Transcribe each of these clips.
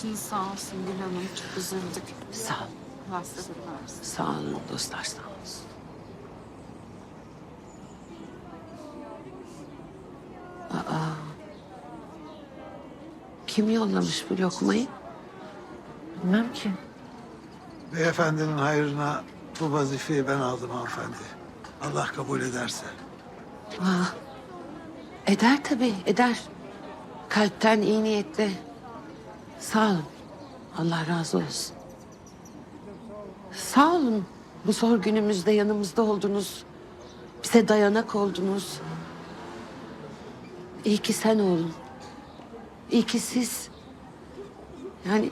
Başınız sağ olsun Gül Hanım. Çok üzüldük. Sağ ol. Versin. Sağ olun dostlar sağ olsun. Aa. Kim yollamış bu lokmayı? Bilmem ki. Beyefendinin hayrına bu vazifeyi ben aldım hanımefendi. Allah kabul ederse. Aa, eder tabii, eder. Kalpten iyi niyetle. Sağ olun. Allah razı olsun. Sağ olun. Bu zor günümüzde yanımızda oldunuz. Bize dayanak oldunuz. İyi ki sen oğlum. İyi ki siz. Yani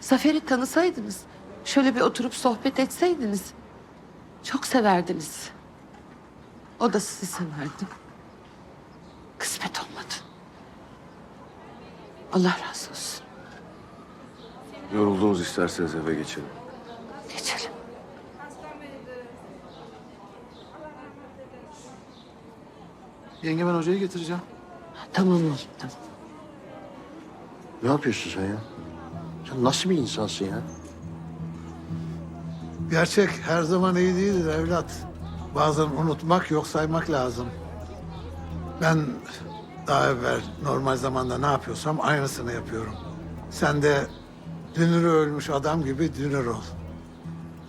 Zafer'i tanısaydınız, şöyle bir oturup sohbet etseydiniz çok severdiniz. O da sizi severdi. Allah razı olsun. Yoruldunuz isterseniz eve geçelim. Geçelim. Yenge ben hocayı getireceğim. Tamam oğlum tamam. Ne yapıyorsun sen ya? Sen nasıl bir insansın ya? Gerçek her zaman iyi değildir evlat. Bazen unutmak yok saymak lazım. Ben daha evvel normal zamanda ne yapıyorsam aynısını yapıyorum. Sen de dünürü ölmüş adam gibi dünür ol.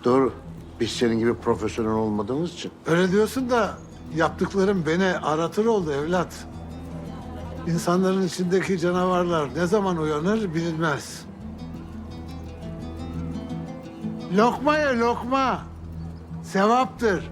Doğru. Biz senin gibi profesyonel olmadığımız için. Öyle diyorsun da yaptıklarım beni aratır oldu evlat. İnsanların içindeki canavarlar ne zaman uyanır bilinmez. Lokma ye lokma. Sevaptır.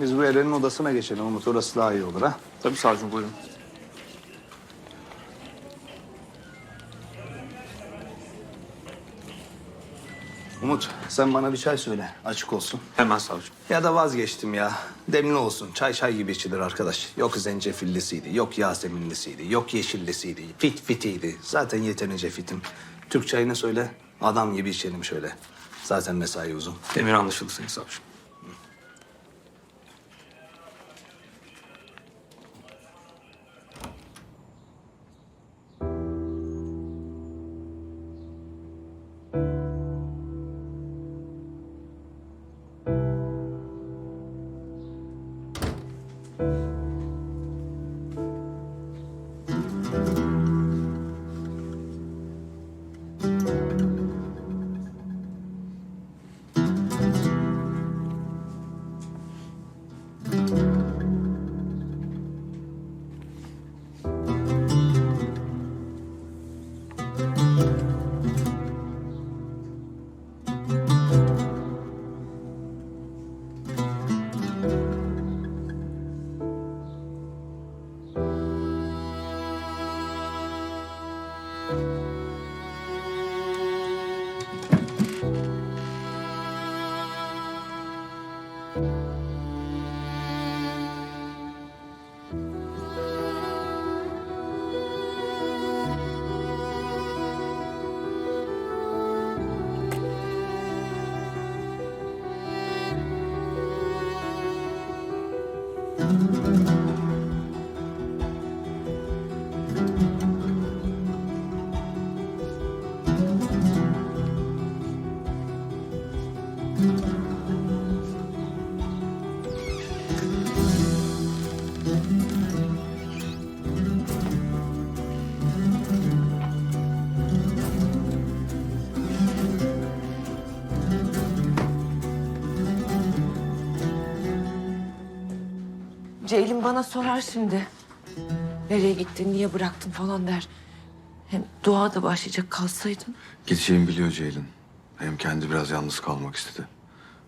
Biz bu Eren'in odasına geçelim Umut. Orası daha iyi olur ha. Tabii savcım buyurun. Umut sen bana bir çay söyle. Açık olsun. Hemen savcım. Ya da vazgeçtim ya. Demli olsun. Çay çay gibi içilir arkadaş. Yok zencefillisiydi, yok yaseminlisiydi, yok yeşillisiydi. Fit fitiydi. Zaten yeterince fitim. Türk çayını söyle. Adam gibi içelim şöyle. Zaten mesai uzun. Emir anlaşıldı sayın savcım. Müzik Bana sorar şimdi. Nereye gittin, niye bıraktın falan der. Hem dua da başlayacak kalsaydın. Gideceğimi biliyor Ceylin. Hem kendi biraz yalnız kalmak istedi.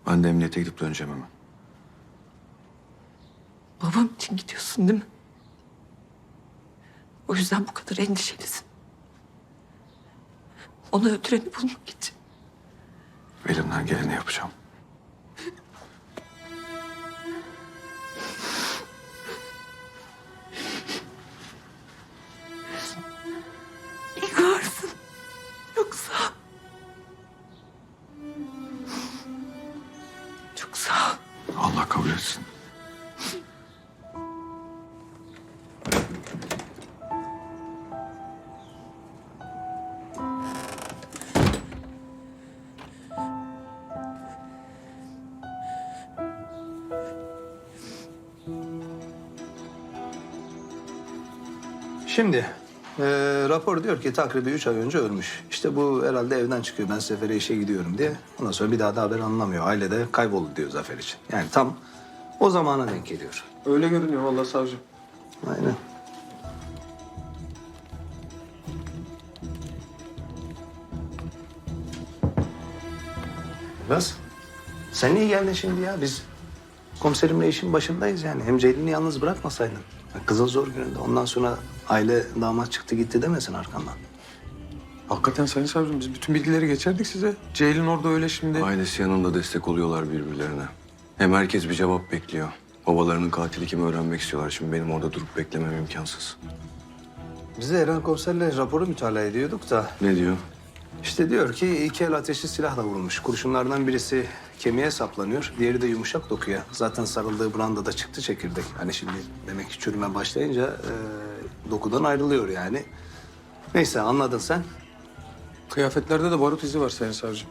Ben de emniyete gidip döneceğim hemen. Babam için gidiyorsun değil mi? O yüzden bu kadar endişelisin. Onu öldüreni bulmak için. Elimden geleni yapacağım. Şimdi eee, rapor diyor ki takribi üç ay önce ölmüş. İşte bu herhalde evden çıkıyor. Ben sefere işe gidiyorum diye. Ondan sonra bir daha da haber anlamıyor. Aile de kayboldu diyor Zafer için. Yani tam o zamana denk geliyor. Öyle görünüyor vallahi savcım. Aynen. Biraz. Sen niye geldin şimdi ya? Biz komiserimle işin başındayız yani. Hem Ceylin'i yalnız bırakmasaydın. Kızın zor gününde. Ondan sonra aile damat çıktı gitti demesin arkandan. Hakikaten sayın savcım biz bütün bilgileri geçerdik size. Ceylin orada öyle şimdi. Ailesi yanında destek oluyorlar birbirlerine. Hem herkes bir cevap bekliyor. Babalarının katili kim öğrenmek istiyorlar. Şimdi benim orada durup beklemem imkansız. Biz de Eren komiserle raporu mütalaa ediyorduk da... Ne diyor? İşte diyor ki iki el ateşli silahla vurulmuş. Kurşunlardan birisi kemiğe saplanıyor, diğeri de yumuşak dokuya. Zaten sarıldığı branda da çıktı çekirdek. Hani şimdi demek ki çürüme başlayınca e, dokudan ayrılıyor yani. Neyse anladın sen. Kıyafetlerde de barut izi var sayın savcım.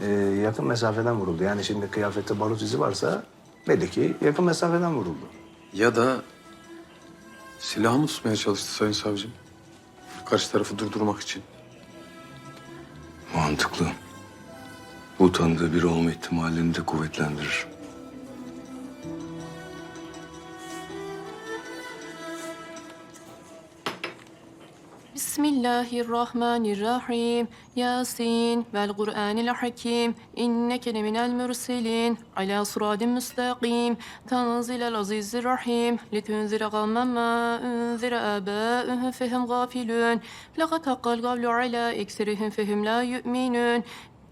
E, yakın mesafeden vuruldu. Yani şimdi kıyafette barut izi varsa belli ki yakın mesafeden vuruldu. Ya da silahı mı tutmaya çalıştı sayın savcım? Karşı tarafı durdurmak için. Mantıklı. Bu tanıdığı biri olma ihtimalini de kuvvetlendirir. Bismillahirrahmanirrahim. Yasin vel Kur'anil hakim. İnneke leminel mürselin. Ala sıradin müstakim. Tanzilel azizir rahim. Litunzire kavmen ma unzire abâühüm fehim gafilün. Laka takkal gavlu ala ekserihim fehim la yu'minün.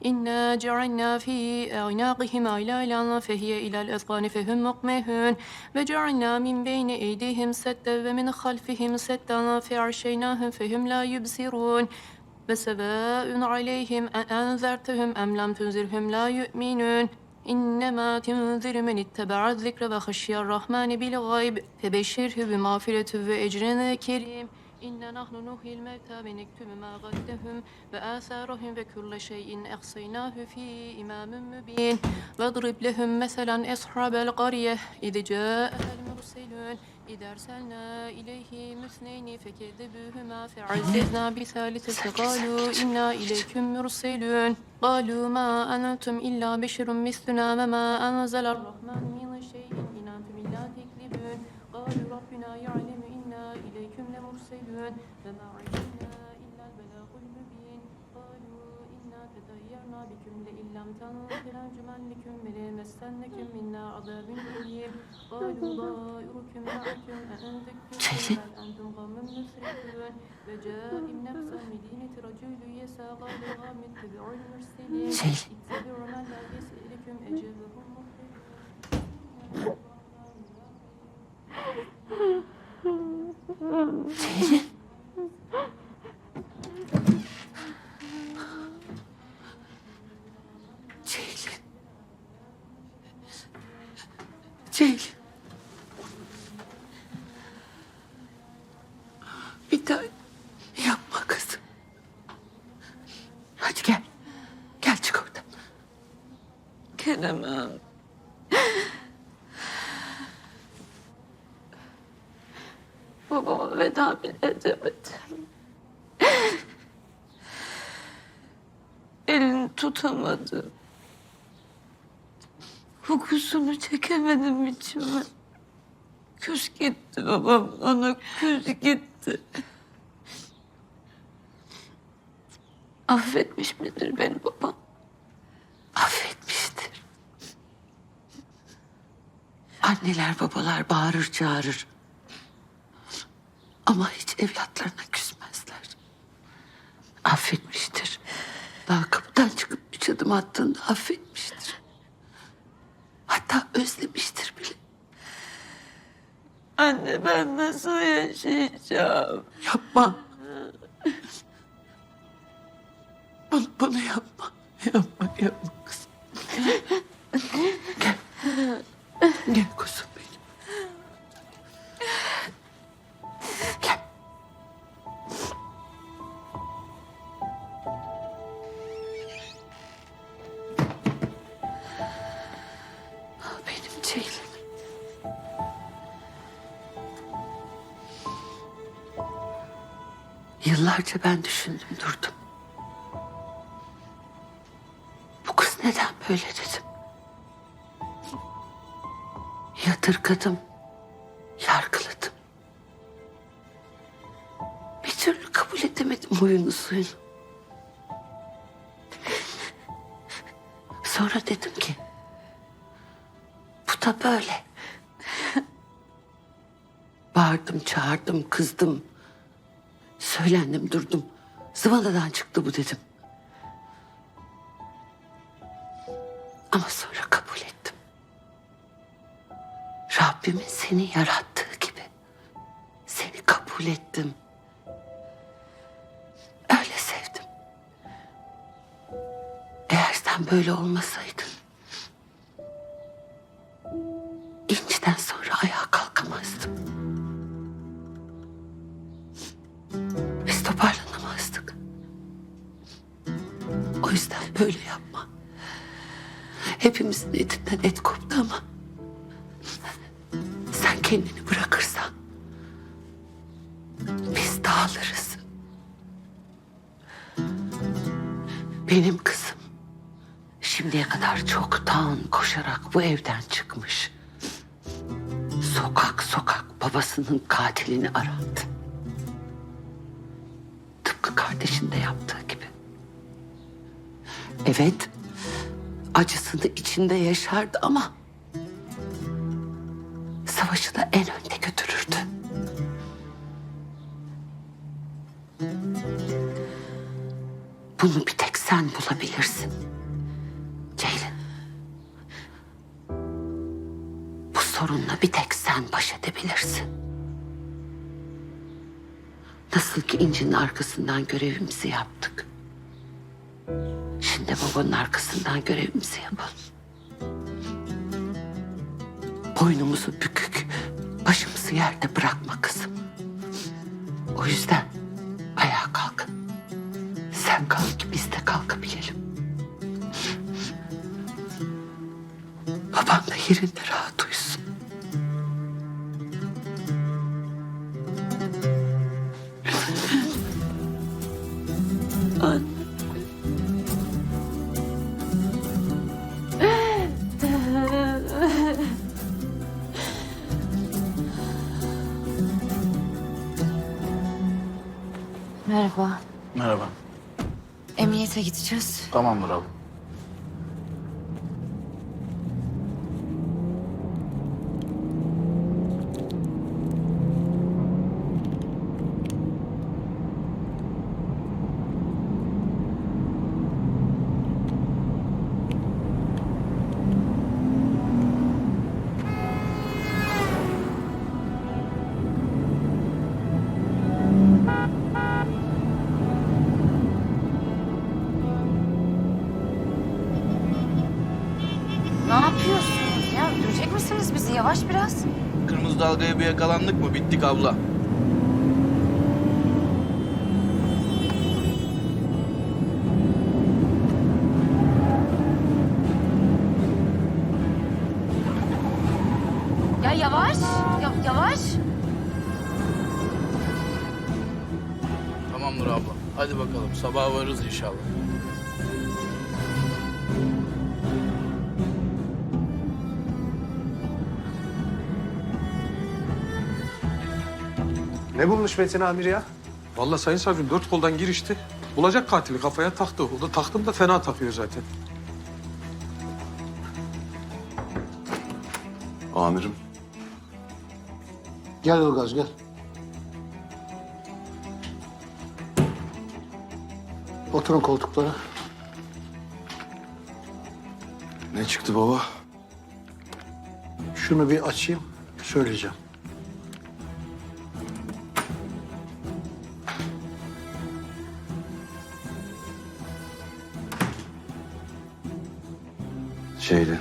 İnna ce'alna fi aynaqihim aylalan fehiye ilal ezgani fehum mukmehun ve ce'alna min beyni eydihim sedden ve min halfihim sedden fe arşeynahum fehum la yubsirun. Ve sevâun aleyhim e enzertehum em lem tunzirhum la yu'minun. İnnemâ tunzir men ittebe'a zikre ve haşyar rahmani bil gayb. Febeşşirhü bi ve ecrine inne nahnu nuhyil mevta ve nektübü ma gaddehum ve asarahum ve külle şeyin ehsaynahu fi imamın mübin ve drib lehum meselen eshabel qariyeh idi ca'ehel mursilun إذا أرسلنا إليهم اثنين فكذبوهما فعززنا بثالثة قالوا إنا إليكم مرسلون قالوا ما أنتم إلا بشر مثلنا وما أنزل الرحمن من بكم لئن لم تنتهوا لنرجمنكم وليمسنكم منا عذاب أليم قالوا ضائركم معكم أأنذرتم بل أنتم قوم مسرفون وجاء ابن أقصى المدينة رجل يسعى قال قوم اتبعوا المرسلين اتبعوا من لا يسألكم أجابهم مخبرون Ceylin. Ceylin. Bir tane yapma kızım. Hadi gel. Gel çık oradan. Gelemem. Babama veda bile edemedim. Elini tutamadım. Kokusunu çekemedim içime. Küs gitti babam ona küs gitti. Affetmiş midir beni babam? Affetmiştir. Anneler babalar bağırır çağırır. Ama hiç evlatlarına küsmezler. Affetmiştir. Daha kapıdan çıkıp çadı adım attığında affetmiştir. Anne ben nasıl yaşayacağım? Yapma. Bunu, bunu yapma. Yapma, yapma Yıllarca ben düşündüm durdum. Bu kız neden böyle dedim. Yadırgadım, yargıladım. Bir türlü kabul edemedim huyunu suyunu. Sonra dedim ki, bu da böyle. Bağırdım, çağırdım, kızdım. Söylendim, durdum. Zıvanadan çıktı bu dedim. Ama sonra kabul ettim. Rabbimin seni yarattığı gibi. Seni kabul ettim. Öyle sevdim. Eğer sen böyle olmasaydın... böyle yapma. Hepimizin etinden et koptu ama... ...sen kendini bırakırsan... ...biz dağılırız. Benim kızım... ...şimdiye kadar çoktan koşarak bu evden çıkmış. Sokak sokak babasının katilini aradı. Tıpkı kardeşinde yaptığı gibi. Evet, acısını içinde yaşardı ama... ...savaşı da en önde götürürdü. Bunu bir tek sen bulabilirsin. Ceylin. Bu sorunla bir tek sen baş edebilirsin. Nasıl ki İnci'nin arkasından görevimizi yaptık. Şimdi babanın arkasından görevimizi yapalım. Boynumuzu bükük, başımızı yerde bırakma kızım. O yüzden ayağa kalk. Sen kalk biz de kalkabilelim. Babam da yerinde rahat Merhaba. Emniyete gideceğiz. Tamamdır abi. Bittik abla. Ya yavaş. Ya, yavaş. Tamamdır abla. Hadi bakalım sabah varırız inşallah. Ne bulmuş Metin Amir ya? Vallahi sayın savcım dört koldan girişti. Bulacak katili kafaya taktı. O da taktım da fena takıyor zaten. Amirim. Gel Ilgaz gel. Oturun koltuklara. Ne çıktı baba? Şunu bir açayım, söyleyeceğim. Şeydi.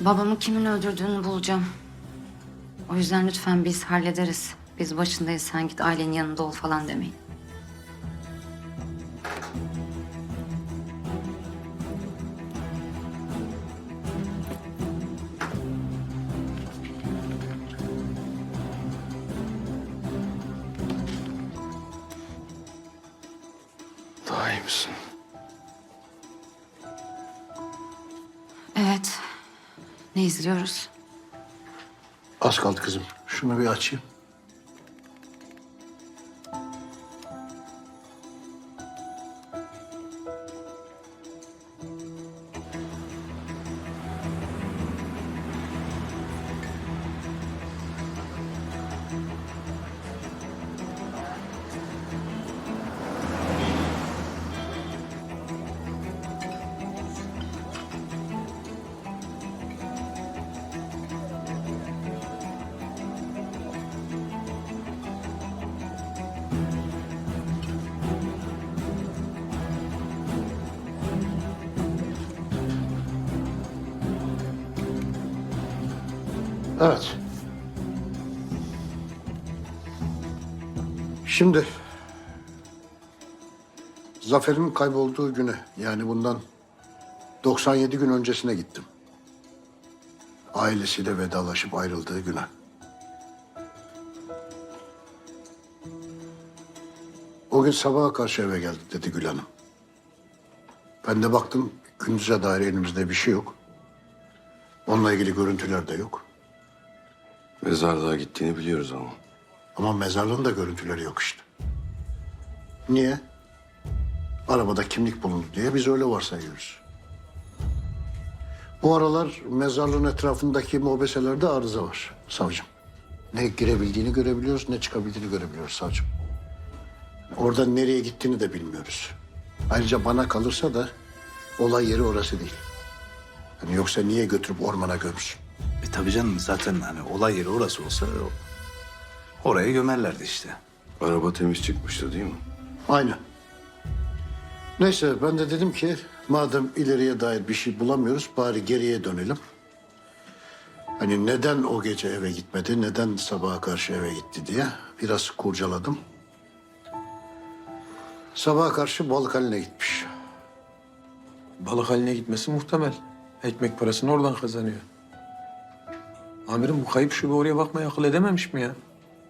Babamı kimin öldürdüğünü bulacağım. O yüzden lütfen biz hallederiz. Biz başındayız sen git ailenin yanında ol falan demeyin. Ne izliyoruz? Az kaldı kızım. Şunu bir açayım. Şimdi Zafer'in kaybolduğu güne yani bundan 97 gün öncesine gittim. Ailesiyle vedalaşıp ayrıldığı güne. O gün sabaha karşı eve geldi dedi Gül Hanım. Ben de baktım gündüze dair elimizde bir şey yok. Onunla ilgili görüntüler de yok. Mezarlığa gittiğini biliyoruz ama. Ama mezarlığın da görüntüleri yok işte. Niye? Arabada kimlik bulundu diye biz öyle varsayıyoruz. Bu aralar mezarlığın etrafındaki mobeselerde arıza var savcım. Ne girebildiğini görebiliyoruz ne çıkabildiğini görebiliyoruz savcım. Oradan nereye gittiğini de bilmiyoruz. Ayrıca bana kalırsa da olay yeri orası değil. Yani yoksa niye götürüp ormana gömsün? E tabii canım zaten hani olay yeri orası olsa oraya gömerlerdi işte. Araba temiz çıkmıştı değil mi? Aynen. Neyse ben de dedim ki madem ileriye dair bir şey bulamıyoruz bari geriye dönelim. Hani neden o gece eve gitmedi, neden sabaha karşı eve gitti diye biraz kurcaladım. Sabaha karşı balık haline gitmiş. Balık haline gitmesi muhtemel. Ekmek parasını oradan kazanıyor. Amirim bu kayıp şube oraya bakmaya akıl edememiş mi ya?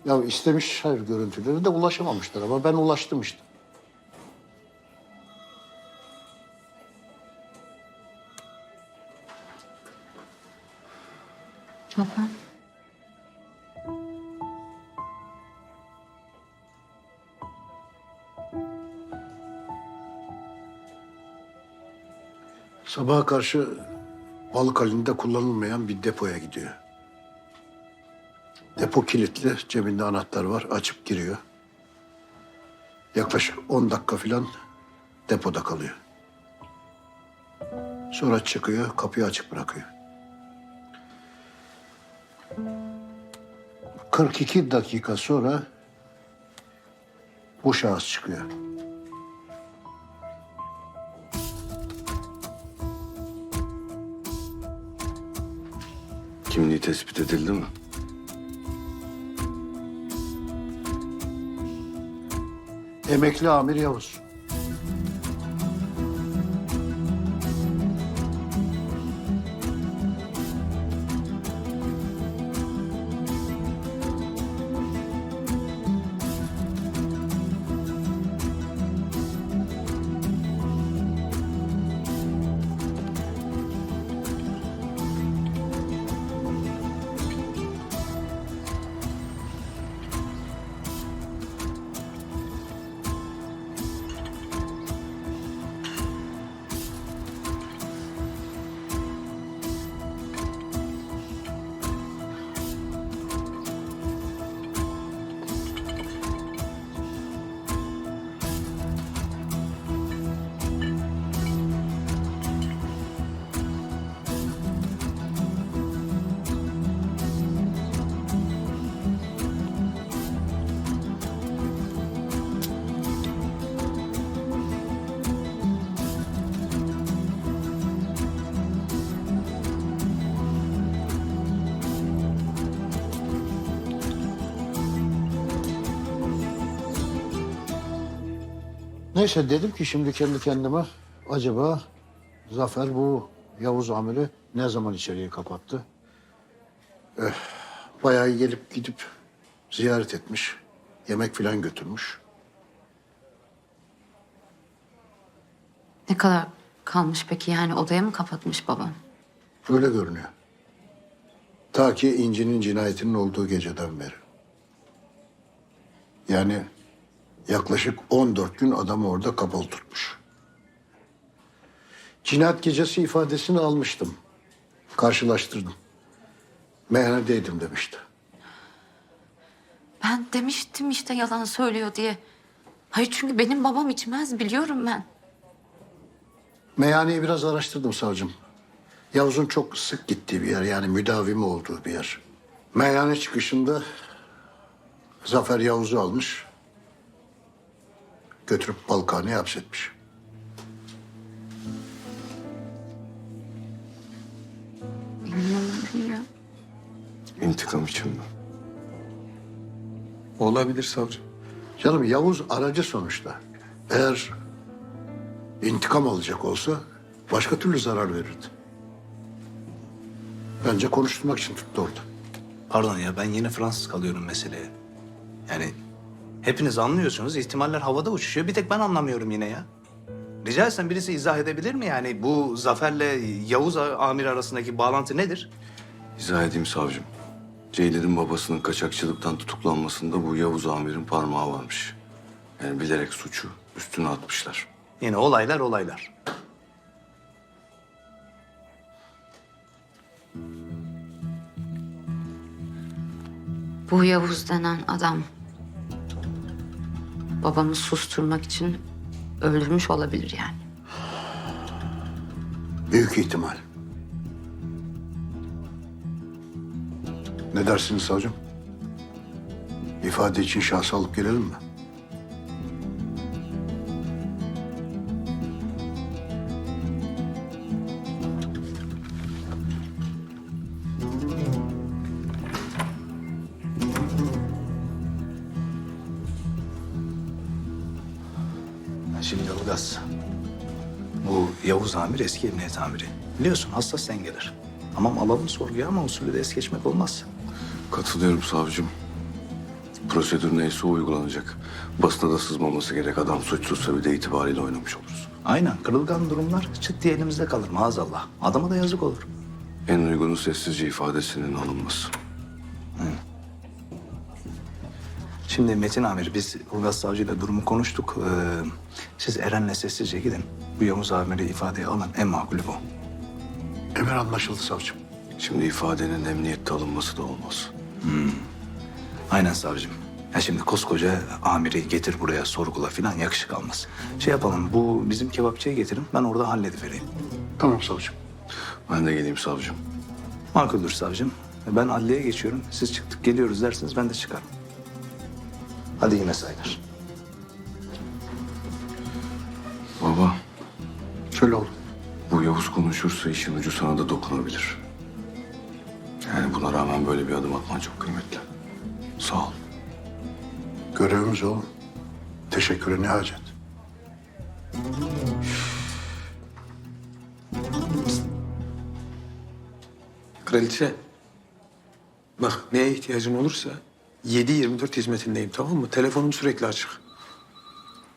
Ya istemiş hayır görüntüleri de ulaşamamışlar ama ben ulaştım işte. Baba. Sabaha karşı balık halinde kullanılmayan bir depoya gidiyor. Depo kilitli, cebinde anahtar var, açıp giriyor. Yaklaşık 10 dakika falan depoda kalıyor. Sonra çıkıyor, kapıyı açık bırakıyor. 42 dakika sonra bu şahıs çıkıyor. Kimliği tespit edildi mi? Emekli Amir Yavuz. Neyse dedim ki şimdi kendi kendime acaba Zafer bu Yavuz amiri ne zaman içeriye kapattı? Eh, bayağı gelip gidip ziyaret etmiş. Yemek filan götürmüş. Ne kadar kalmış peki yani odaya mı kapatmış babam? Öyle görünüyor. Ta ki İnci'nin cinayetinin olduğu geceden beri. Yani yaklaşık 14 gün adamı orada kapalı tutmuş. Cinayet gecesi ifadesini almıştım. Karşılaştırdım. Meyhanedeydim demişti. Ben demiştim işte yalan söylüyor diye. Hayır çünkü benim babam içmez biliyorum ben. Meyhaneyi biraz araştırdım savcım. Yavuz'un çok sık gittiği bir yer yani müdavimi olduğu bir yer. Meyhane çıkışında Zafer Yavuz'u almış. Götürüp Balkan'a hapsetmiş. İnanamıyorum ya. İntikam için mi? Olabilir savcım. Canım Yavuz aracı sonuçta. Eğer intikam alacak olsa başka türlü zarar verirdi. Bence konuşturmak için tuttu orada. Pardon ya ben yine Fransız kalıyorum meseleye. Yani hepiniz anlıyorsunuz ihtimaller havada uçuşuyor. Bir tek ben anlamıyorum yine ya. Rica etsem birisi izah edebilir mi yani bu Zafer'le Yavuz amir arasındaki bağlantı nedir? İzah edeyim savcım. Ceylin'in babasının kaçakçılıktan tutuklanmasında bu Yavuz amirin parmağı varmış. Yani bilerek suçu üstüne atmışlar. Yine olaylar olaylar. Bu Yavuz denen adam babamı susturmak için öldürmüş olabilir yani. Büyük ihtimal. Ne dersiniz savcım? İfade için şahsı alıp gelelim mi? Yavuz amir eski emniyet amiri. Biliyorsun hassas dengeler. Tamam alalım sorguya ama usulü de es geçmek olmaz. Katılıyorum savcım. Prosedür neyse o uygulanacak. Basına da sızmaması gerek. Adam suçsuzsa bir de itibariyle oynamış oluruz. Aynen kırılgan durumlar çıt diye elimizde kalır maazallah. Adama da yazık olur. En uygunu sessizce ifadesinin alınması. Şimdi Metin amir biz Ilgaz savcıyla durumu konuştuk. Ee, siz Eren'le sessizce gidin. Bu Yavuz amiri ifadeye alın. En makulü bu. Emir anlaşıldı savcım. Şimdi ifadenin emniyette alınması da olmaz. Aynen savcım. Ya şimdi koskoca amiri getir buraya sorgula falan yakışık almaz. Şey yapalım bu bizim kebapçıya getirin ben orada halledivereyim. Tamam savcım. Ben de geleyim savcım. Makuldür savcım. Ben adliyeye geçiyorum. Siz çıktık geliyoruz dersiniz ben de çıkarım. Hadi iyi mesailer. Baba, Söyle oğlum. bu Yavuz konuşursa işin ucu sana da dokunabilir. Yani buna rağmen böyle bir adım atman çok kıymetli. Sağ ol. Görevimiz oğlum. Teşekküre ne hacet? Kraliçe. Bak neye ihtiyacın olursa 7-24 hizmetindeyim tamam mı? Telefonum sürekli açık.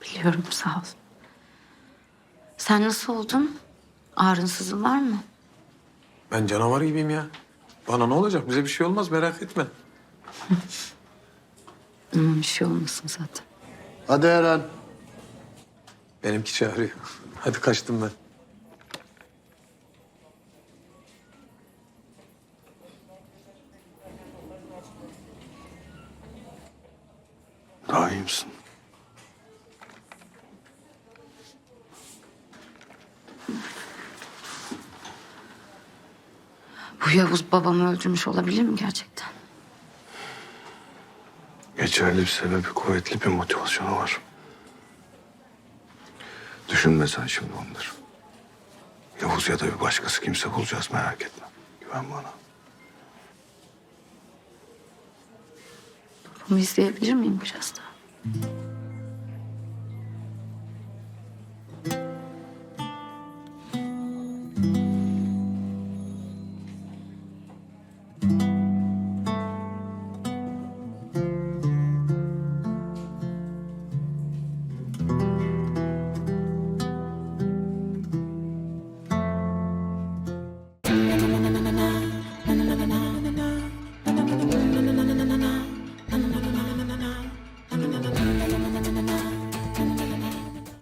Biliyorum sağ ol. Sen nasıl oldun? Ağrınsızın var mı? Ben canavar gibiyim ya. Bana ne olacak? Bize bir şey olmaz merak etme. Aman bir şey olmasın zaten. Hadi Eren. Benimki çağırıyor. Hadi kaçtım ben. Yavuz babamı öldürmüş olabilir mi gerçekten? Geçerli bir sebebi, kuvvetli bir motivasyonu var. Düşünme sen şimdi onları. Yavuz ya da bir başkası kimse bulacağız merak etme. Güven bana. Bunu izleyebilir miyim biraz daha?